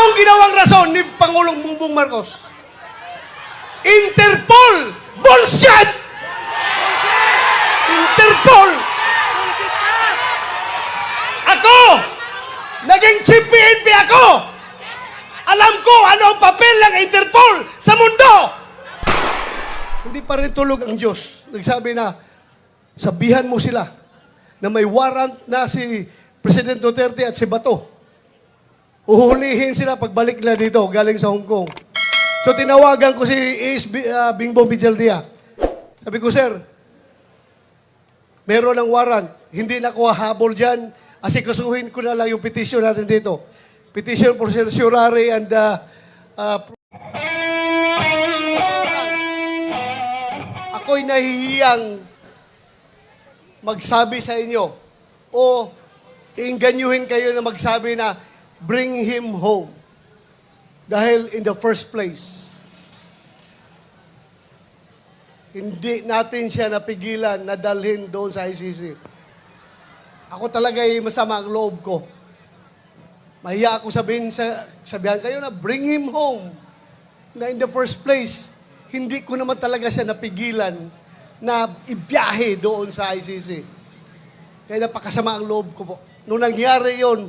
Anong ginawang rason ni Pangulong Bongbong Marcos? Interpol! Bullshit! Interpol! Ako! Naging chief PNP ako! Alam ko ano ang papel ng Interpol sa mundo! Hindi pa rin tulog ang Diyos. Nagsabi na, sabihan mo sila na may warrant na si President Duterte at si Bato. Uhulihin sila pagbalik nila dito, galing sa Hong Kong. So tinawagan ko si Ace B- ah, Bingbong Bijaldia. Sabi ko, sir, meron ng warrant. Hindi na ko habol dyan. Asikasuhin ko na lang yung petition natin dito. Petition for certiorari and uh, uh, ako'y nahihiyang magsabi sa inyo o iinganyuhin kayo na magsabi na bring him home. Dahil in the first place, hindi natin siya napigilan na dalhin doon sa ICC. Ako talaga ay masama ang loob ko. Mahiya ako sabihin sa, sabihan kayo na bring him home. Na in the first place, hindi ko naman talaga siya napigilan na ibiyahe doon sa ICC. Kaya napakasama ang loob ko po. Nung nangyari yon,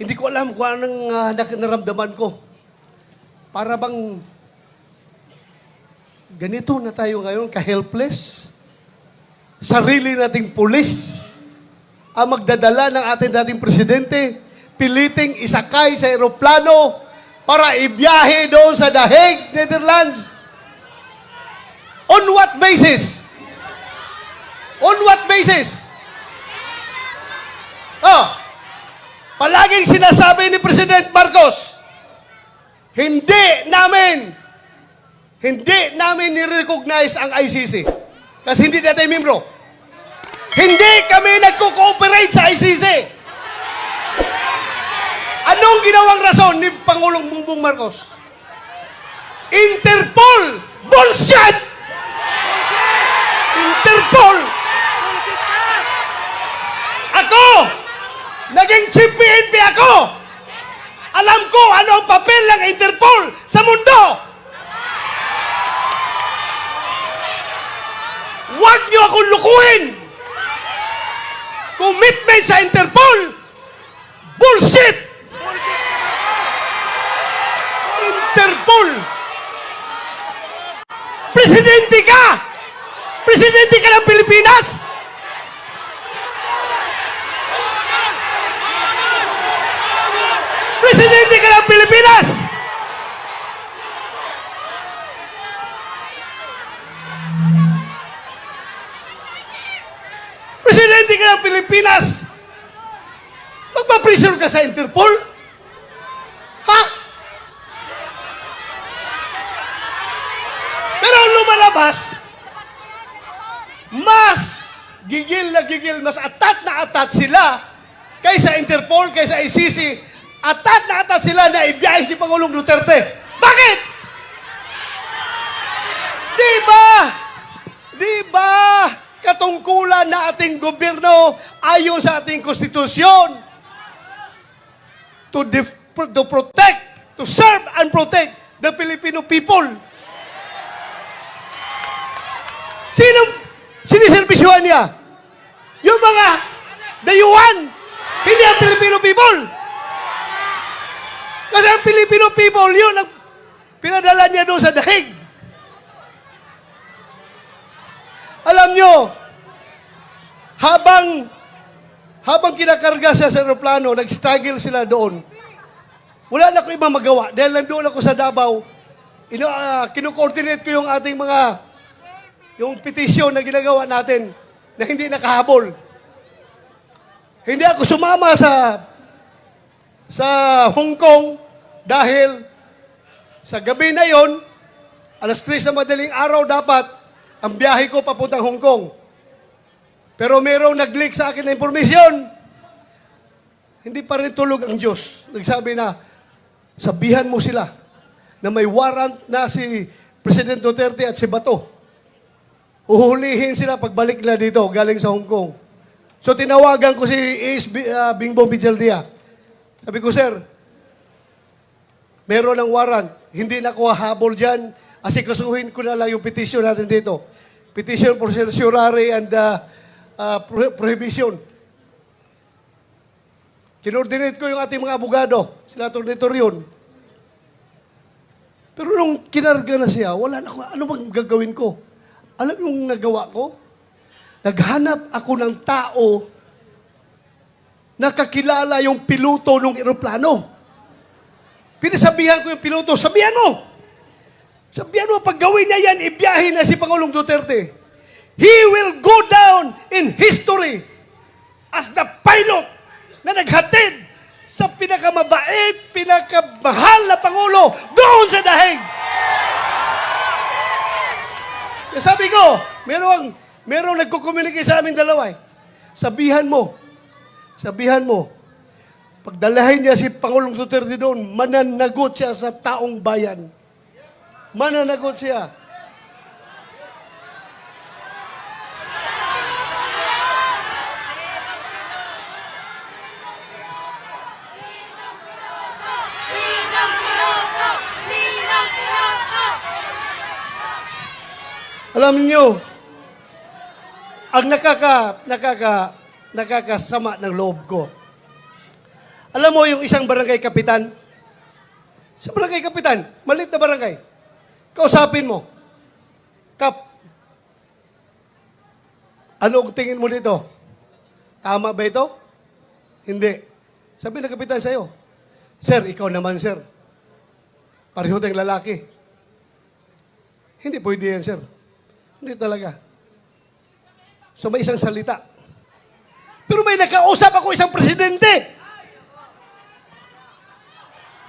hindi ko alam kung anong uh, naramdaman ko. Para bang ganito na tayo ngayon, ka-helpless. Sarili nating pulis ang magdadala ng ating dating presidente, piliting isakay sa eroplano para ibiyahe doon sa The Hague, Netherlands. On what basis? On what basis? Palaging sinasabi ni President Marcos, hindi namin, hindi namin nirecognize ang ICC. Kasi hindi natin membro. Hindi kami nagko-cooperate sa ICC. Anong ginawang rason ni Pangulong Bongbong Marcos? Interpol! Bullshit! Interpol! Ako! Naging chief PNP ako! Alam ko ano ang papel ng Interpol sa mundo! Huwag niyo akong lukuhin! Commitment sa Interpol! Bullshit! Interpol! Presidente ka! Presidente ka ng Pilipinas! Presidente ka ng Pilipinas! Presidente ka ng Pilipinas! Magpa-pressure ka sa Interpol? Ha? Pero lumalabas, mas gigil na gigil, mas atat na atat sila kaysa Interpol, kaysa ICC, atat na atat sila na ibiyahe si Pangulong Duterte. Bakit? Di ba? Di ba? Katungkulan na ating gobyerno ayon sa ating konstitusyon to, to protect, to serve and protect the Filipino people. Sino siniservisyohan niya? Yung mga dayuhan, hindi ang Filipino people. Kasi ang Filipino people, yun ang pinadala niya doon sa dahig. Alam nyo, habang habang kinakarga siya sa aeroplano, nag-struggle sila doon. Wala na ko ibang magawa. Dahil nandoon ako sa Davao, ino, uh, kino-coordinate ko yung ating mga yung petisyon na ginagawa natin na hindi nakahabol. Hindi ako sumama sa sa Hong Kong dahil sa gabi na yon, alas 3 na madaling araw dapat ang biyahe ko papuntang Hong Kong. Pero merong nag-leak sa akin na impormasyon. Hindi pa rin tulog ang Diyos. Nagsabi na, sabihan mo sila na may warrant na si President Duterte at si Bato. Uhulihin sila pagbalik nila dito, galing sa Hong Kong. So tinawagan ko si Ace B- ah, Bingbong Bijaldia. Sabi ko, sir, meron ng warrant. Hindi na ako hahabol dyan. Asikasuhin ko na lang yung petition natin dito. Petition for certiorari and uh, uh, pro- prohibition. Kinordinate ko yung ating mga abogado. Sila tornitor yun. Pero nung kinarga na siya, wala na ako. Ano bang gagawin ko? Alam yung nagawa ko? Naghanap ako ng tao na kakilala yung piloto ng eroplano. Pinasabihan ko yung piloto, sabihan mo! Sabihan mo, pag gawin niya yan, ibiyahe na si Pangulong Duterte. He will go down in history as the pilot na naghatid sa pinakamabait, pinakamahal na Pangulo doon sa dahig. Kaya sabi ko, merong, merong nagko-communicate sa amin dalawa eh. Sabihan mo, sabihan mo, pagdalahin niya si Pangulong Duterte doon, mananagot siya sa taong bayan. Mananagot siya. Alam niyo, ang nakaka, nakaka, nakakasama ng loob ko. Alam mo yung isang barangay kapitan? Sa barangay kapitan, malit na barangay. Kausapin mo. Kap, ano tingin mo dito? Tama ba ito? Hindi. Sabi ng kapitan sa'yo, Sir, ikaw naman, sir. Pareho tayong lalaki. Hindi pwede yan, sir. Hindi talaga. So may isang salita. Pero may nakausap ako isang presidente.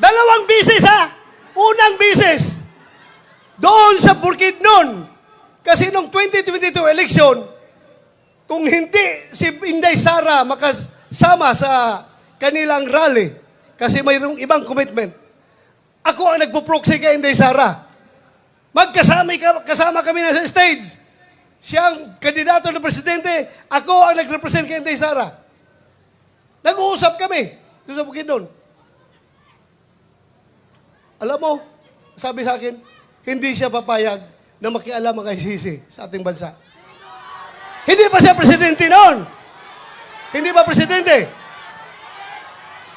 Dalawang bisis ha. Unang bisis. Doon sa Bukidnon. Kasi nung 2022 election, kung hindi si Inday Sara makasama sa kanilang rally, kasi mayroong ibang commitment, ako ang nagpo-proxy kay Inday Sara. Magkasama kasama kami na sa stage. Siya ang kandidato ng presidente, ako ang nag-represent kay Inday Sara. Nag-uusap kami doon sa Bukidnon. Alam mo, sabi sa akin, hindi siya papayag na makialam ang ICC sa ating bansa. Hindi pa siya presidente noon. Hindi ba presidente?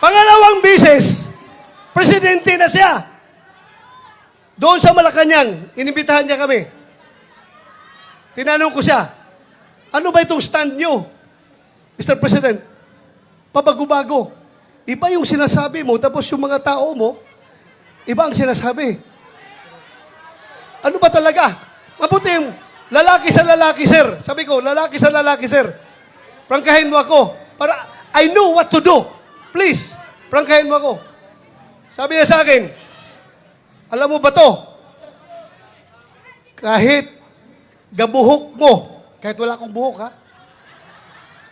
Pangalawang bisis, presidente na siya. Doon sa Malacanang, inibitahan niya kami. Tinanong ko siya, ano ba itong stand nyo, Mr. President? Pabago-bago. Iba yung sinasabi mo, tapos yung mga tao mo, iba ang sinasabi. Ano ba talaga? Mabuti yung lalaki sa lalaki, sir. Sabi ko, lalaki sa lalaki, sir. Prangkahin mo ako. Para I know what to do. Please, prangkahin mo ako. Sabi niya sa akin, alam mo ba to? Kahit gabuhok mo, kahit wala akong buhok ha,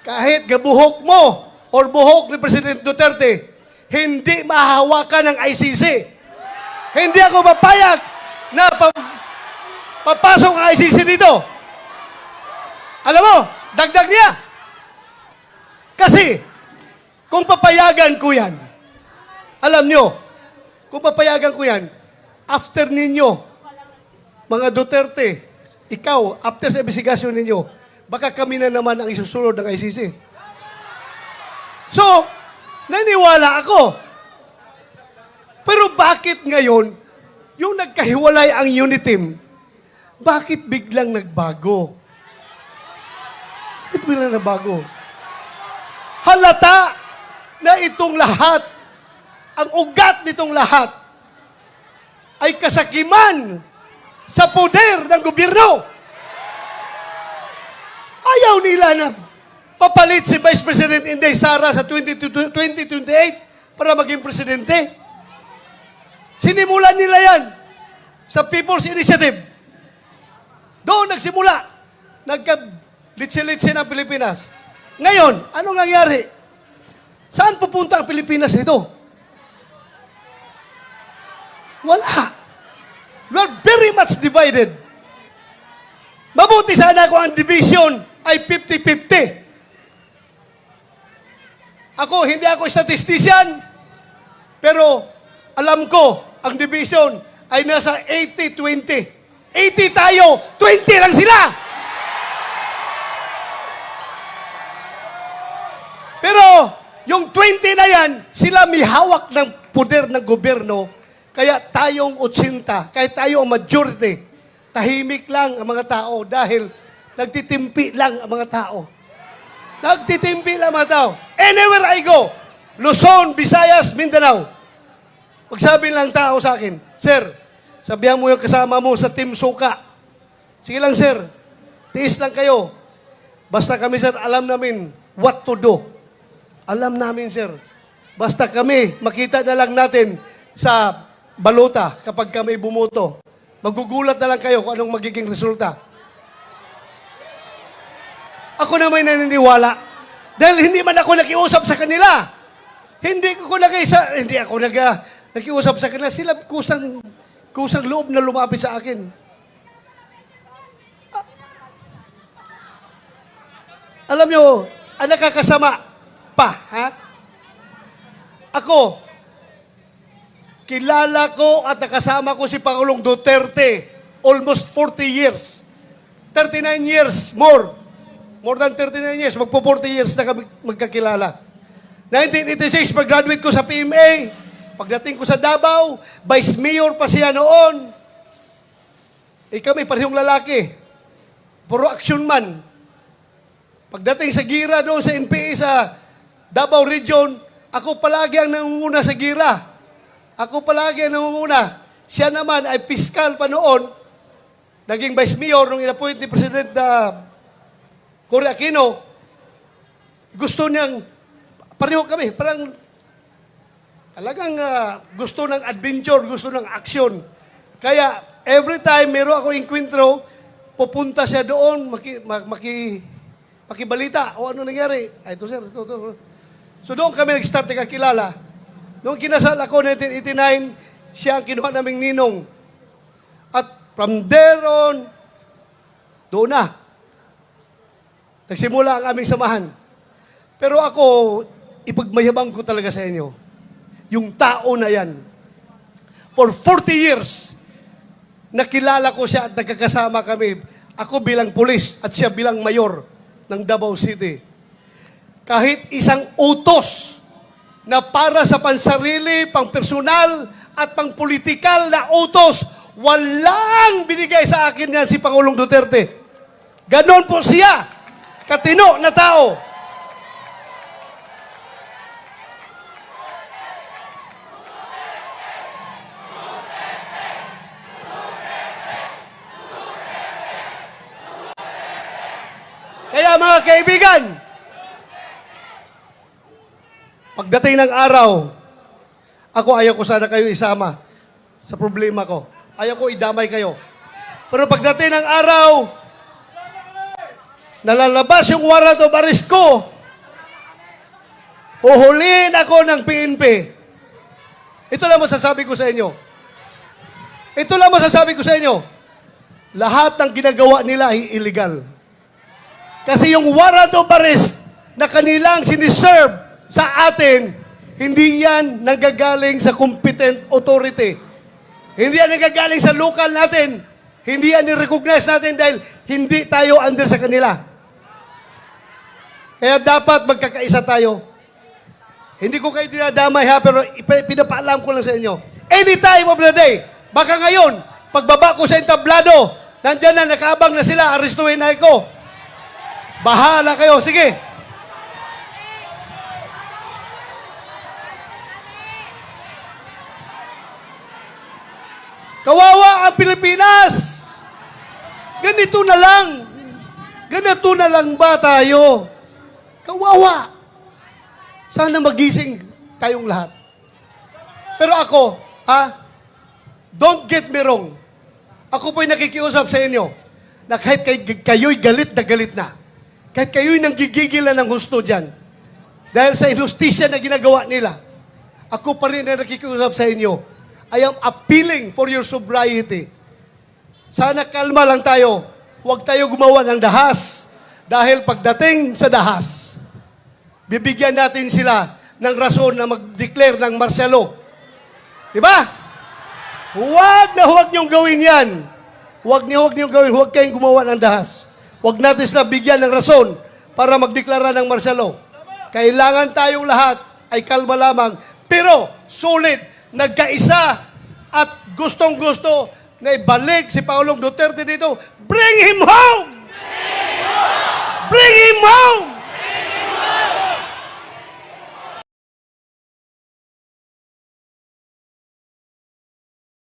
kahit gabuhok mo or buhok ni President Duterte, hindi mahahawakan ng ICC. Hindi ako papayag na pa- papasok ang ICC dito. Alam mo, dagdag niya. Kasi, kung papayagan ko yan, alam nyo, kung papayagan ko yan, after ninyo, mga Duterte, ikaw, after sa investigasyon ninyo, baka kami na naman ang isusunod ng ICC. So, naniwala ako. Pero bakit ngayon, yung nagkahiwalay ang unit team, bakit biglang nagbago? Bakit biglang nagbago? Halata na itong lahat, ang ugat nitong lahat, ay kasakiman sa poder ng gobyerno. Ayaw nila na papalit si Vice President Inday Sara sa 20, 2028 para maging presidente. Sinimulan nila yan sa People's Initiative. Doon nagsimula. Nagka-litsi-litsi Pilipinas. Ngayon, anong nangyari? Saan pupunta ang Pilipinas nito? Wala. We're very much divided. Mabuti sana kung ang division ay 50-50. Ako, hindi ako statistician, pero alam ko ang division ay nasa 80-20. 80 tayo, 20 lang sila. Pero yung 20 na yan, sila may hawak ng poder ng gobyerno. Kaya tayong 80, kahit tayo ang majority, tahimik lang ang mga tao dahil nagtitimpi lang ang mga tao. Nagtitimpi lang ang mga tao. Anywhere I go, Luzon, Visayas, Mindanao, magsabi lang tao sa akin, Sir, sabihan mo yung kasama mo sa Team Suka. Sige lang, sir. Tiis lang kayo. Basta kami, sir, alam namin what to do. Alam namin, sir. Basta kami, makita na lang natin sa balota kapag kami bumoto. Magugulat na lang kayo kung anong magiging resulta. Ako naman naniniwala. Dahil hindi man ako nakiusap sa kanila. Hindi ko nakisa, hindi ako nag, nakiusap sa kanila. Sila kusang, kusang loob na lumapit sa akin. Alam nyo, ang nakakasama pa, ha? Ako, kilala ko at nakasama ko si Pangulong Duterte almost 40 years. 39 years, more. More than 39 years, magpo 40 years na kami magkakilala. 1986, pag-graduate ko sa PMA, pagdating ko sa Davao, Vice Mayor pa siya noon. Eh kami, parehong lalaki. Puro action man. Pagdating sa gira doon sa NPA sa Davao Region, ako palagi ang nangunguna sa gira. Ako palagi ang nangunguna. Siya naman ay piskal pa noon. Naging vice mayor nung inappoint ni President uh, Cory Aquino. Gusto niyang, pareho kami, parang talagang ah, gusto ng adventure, gusto ng action. Kaya every time meron ako inkwentro, pupunta siya doon, maki, ma- maki, makibalita o ano nangyari. Ay, ito sir, ito, ito. So doon kami nag-start nagkakilala. Noong kinasal ako 1989, siya ang kinuha naming ninong. At from there on, doon na. Nagsimula ang aming samahan. Pero ako, ipagmayabang ko talaga sa inyo, yung tao na yan, for 40 years, nakilala ko siya at nagkakasama kami. Ako bilang pulis at siya bilang mayor ng Davao City. Kahit isang utos na para sa pansarili, pang personal at pang politikal na utos, walang binigay sa akin yan si Pangulong Duterte. Ganon po siya, katino na tao. Mga kaibigan, pagdating ng araw, ako ayaw ko sana kayo isama sa problema ko. Ayaw ko idamay kayo. Pero pagdating ng araw, nalalabas yung warrant of arrest ko, uhulihin ako ng PNP. Ito lang masasabi ko sa inyo. Ito lang masasabi ko sa inyo. Lahat ng ginagawa nila ay illegal. Kasi yung warrant of arrest na kanilang siniserve sa atin, hindi yan nagagaling sa competent authority. Hindi yan nagagaling sa local natin. Hindi yan ni-recognize natin dahil hindi tayo under sa kanila. Kaya dapat magkakaisa tayo. Hindi ko kayo dinadamay ha, pero pinapaalam ko lang sa inyo. Any time of the day, baka ngayon, pagbaba ko sa entablado, nandyan na, nakaabang na sila, arestuhin na ako. Bahala kayo. Sige. Kawawa ang Pilipinas. Ganito na lang. Ganito na lang ba tayo? Kawawa. Sana magising tayong lahat. Pero ako, ha? Don't get me wrong. Ako po'y nakikiusap sa inyo na kahit kay, kayo'y galit na galit na, kahit kayo'y nanggigigil na ng gusto dyan, dahil sa inustisya na ginagawa nila, ako pa rin na nakikiusap sa inyo. I am appealing for your sobriety. Sana kalma lang tayo. Huwag tayo gumawa ng dahas. Dahil pagdating sa dahas, bibigyan natin sila ng rason na mag-declare ng law. Di ba? Huwag na huwag niyong gawin yan. Huwag niyo, huwag niyong gawin. Huwag kayong gumawa ng dahas. Huwag natin sila bigyan ng rason para magdeklara ng martial law. Kailangan tayong lahat ay kalma lamang. Pero, sulit, nagkaisa at gustong-gusto na ibalik si Paulong Duterte dito. Bring him home! Bring him home!